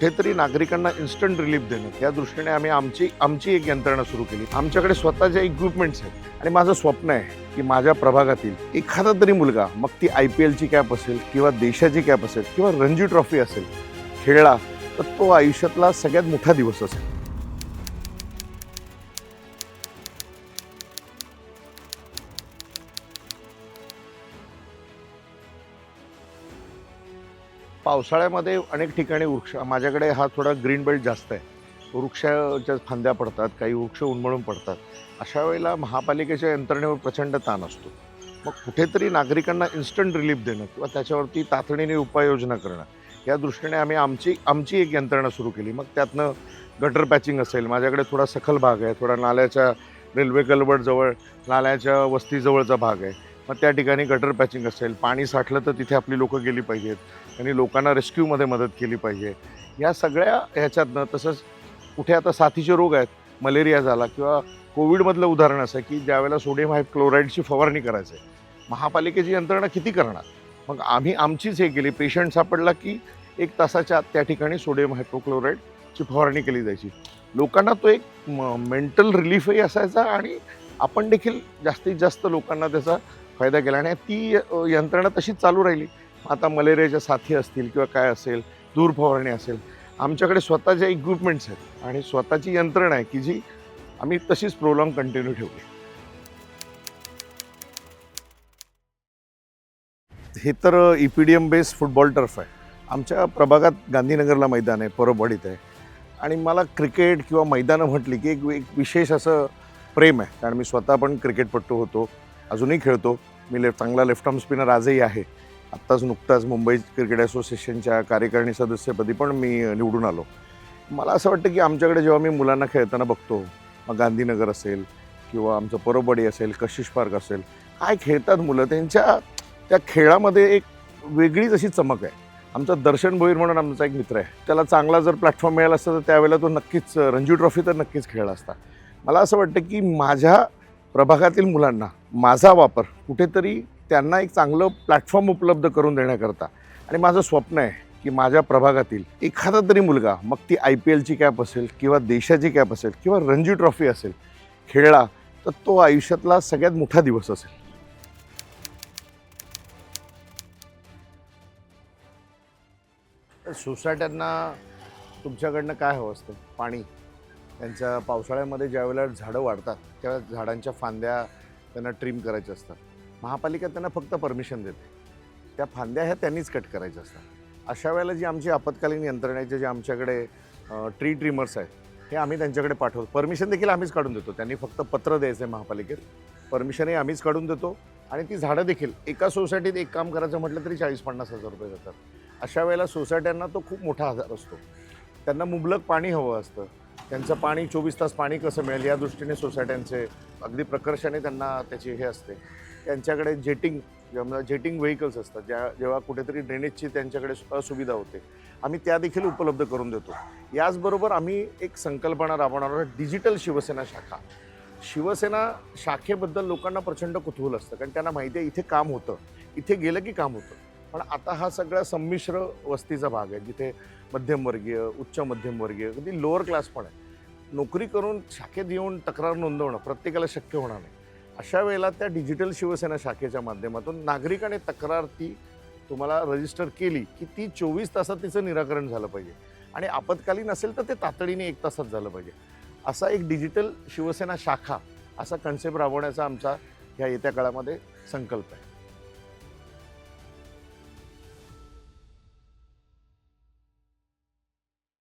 कुठेतरी नागरिकांना instant relief देणं. या दृष्टीने आम्ही आमची आमची एक यंत्रणा सुरू केली. आमच्याकडे स्वतःच्या इक्विपमेंट्स आहेत. आणि माझं स्वप्न आहे की माझ्या प्रभागातील एखादा तरी मुलगा मग ती आय पी एलची कॅप असेल किंवा देशाची कॅप असेल किंवा रणजी ट्रॉफी असेल खेळला तर तो आयुष्यातला सगळ्यात मोठा दिवस असेल. पावसाळ्यामध्ये अनेक ठिकाणी वृक्ष माझ्याकडे हा थोडा ग्रीन बेल्ट जास्त आहे. वृक्षाच्या फांद्या पडतात काही वृक्ष उन्मळून पडतात. अशा वेळेला महापालिकेच्या यंत्रणेवर प्रचंड ताण असतो. मग कुठेतरी नागरिकांना इन्स्टंट रिलीफ देणं किंवा त्याच्यावरती तातडीने उपाययोजना करणं या दृष्टीने आम्ही आमची आमची एक यंत्रणा सुरू केली. मग त्यातनं गटर पॅचिंग असेल माझ्याकडे थोडा सखल भाग आहे थोडा नाल्याच्या रेल्वे कलबडजवळ नाल्याच्या वस्तीजवळचा भाग आहे. मग त्या ठिकाणी गटर पॅचिंग असेल पाणी साठलं तर तिथे आपली लोकं गेली पाहिजेत आणि लोकांना रेस्क्यूमध्ये मदत केली पाहिजे. या सगळ्या ह्याच्यातनं तसंच कुठे आता साथीचे रोग आहेत मलेरिया झाला किंवा कोविडमधलं उदाहरण असं की ज्यावेळेला सोडियम हायक्लोराईडची फवारणी करायचं आहे महापालिकेची यंत्रणा किती करणार? मग आम्ही आमचीच हे केली. पेशंट सापडला की एक तासाच्या आत त्या ठिकाणी सोडियम हायपोक्लोराईडची फवारणी केली जायची. लोकांना तो एक मेंटल रिलीफही असायचा आणि आपण देखील जास्तीत जास्त लोकांना त्याचा फायदा केला आणि ती यंत्रणा तशीच चालू राहिली. आता मलेरियाच्या साथी असतील किंवा काय असेल दूर फवारणी असेल. आमच्याकडे स्वतःच्या इक्विपमेंट्स आहेत आणि स्वतःची यंत्रणा आहे की जी आम्ही तशीच प्रोलॉंग कंटिन्यू ठेवली. हे तर E P D M base football turf आहे. आमच्या प्रभागात गांधीनगरला मैदान आहे परबवाडीत आहे. आणि मला क्रिकेट किंवा मैदानं म्हटली की एक एक विशेष असं प्रेम आहे. कारण मी स्वतः पण क्रिकेटपट्टू होतो. अजूनही खेळतो. मी लेफ्ट चांगला लेफ्ट आर्म स्पिनर आजही आहे. आत्ताच नुकताच मुंबई क्रिकेट असोसिएशनच्या कार्यकारिणी सदस्यपदी पण मी निवडून आलो. मला असं वाटतं की आमच्याकडे जेव्हा मी मुलांना खेळताना बघतो मग गांधीनगर असेल किंवा आमचं परोबडी असेल कशिश पार्क असेल काय खेळतात मुलं? त्यांच्या त्या खेळामध्ये एक वेगळीच अशी चमक आहे. आमचा दर्शन भोईर म्हणून आमचा एक मित्र आहे. त्याला चांगला जर प्लॅटफॉर्म मिळाला असता तर त्यावेळेला तो नक्कीच रणजी ट्रॉफी तर नक्कीच खेळला असता. मला असं वाटतं की माझ्या प्रभागातील मुलांना माझा वापर कुठेतरी त्यांना एक चांगलं प्लॅटफॉर्म उपलब्ध करून देण्याकरता. आणि माझं स्वप्न आहे की माझ्या प्रभागातील एखादा तरी मुलगा मग ती आय पी एलची कॅप असेल किंवा देशाची कॅप असेल किंवा रणजी ट्रॉफी असेल खेळला तर तो आयुष्यातला सगळ्यात मोठा दिवस असेल. तर सोसायट्यांना तुमच्याकडनं काय हवं असतं? पाणी? त्यांच्या पावसाळ्यामध्ये ज्यावेळेला झाडं वाढतात त्या झाडांच्या फांद्या त्यांना ट्रिम करायच्या असतात. महापालिका त्यांना फक्त परमिशन देते. त्या फांद्या ह्या त्यांनीच कट करायच्या असतात. अशा वेळेला जी आमची आपत्कालीन यंत्रणेचे जे आमच्याकडे ट्री ट्रिमर्स आहेत हे आम्ही त्यांच्याकडे पाठवतो. परमिशन देखील आम्हीच काढून देतो. त्यांनी फक्त पत्र द्यायचं आहे महापालिकेत. परमिशनही आम्हीच काढून देतो. आणि ती झाडं देखील एका सोसायटीत एक काम करायचं म्हटलं तरी चाळीस पन्नास हजार रुपये जातात. अशा वेळेला सोसायट्यांना तो खूप मोठा आजार असतो. त्यांना मुबलक पाणी हवं असतं. त्यांचं पाणी चोवीस तास पाणी कसं मिळेल या दृष्टीने सोसायट्यांचे अगदी प्रकर्षाने त्यांना त्याची हे असते. त्यांच्याकडे जेटिंग जेटिंग व्हेकल्स असतात ज्या जेव्हा कुठेतरी ड्रेनेजची त्यांच्याकडे असुविधा होते आम्ही त्या देखील उपलब्ध करून देतो. याचबरोबर आम्ही एक संकल्पना राबवणार आहोत डिजिटल शिवसेना शाखा. शिवसेना शाखेबद्दल लोकांना प्रचंड कुतूहल असतं कारण त्यांना माहिती आहे इथे काम होतं. इथे गेलं की काम होतं. पण आता हा सगळा संमिश्र वस्तीचा भाग आहे जिथे मध्यमवर्गीय उच्च मध्यमवर्गीय कधी लोअर क्लास पण आहे. नोकरी करून शाखेत येऊन तक्रार नोंदवणं प्रत्येकाला शक्य होणार नाही. अशा वेळेला त्या डिजिटल शिवसेना शाखेच्या माध्यमातून नागरिकाने तक्रार ती तुम्हाला रजिस्टर केली की ती चोवीस तासात तिचं निराकरण झालं पाहिजे. आणि आपत्कालीन असेल तर ते तातडीने एक तासात झालं पाहिजे. असा एक डिजिटल शिवसेना शाखा असा कन्सेप्ट राबवण्याचा आमचा ह्या येत्या काळामध्ये संकल्प आहे.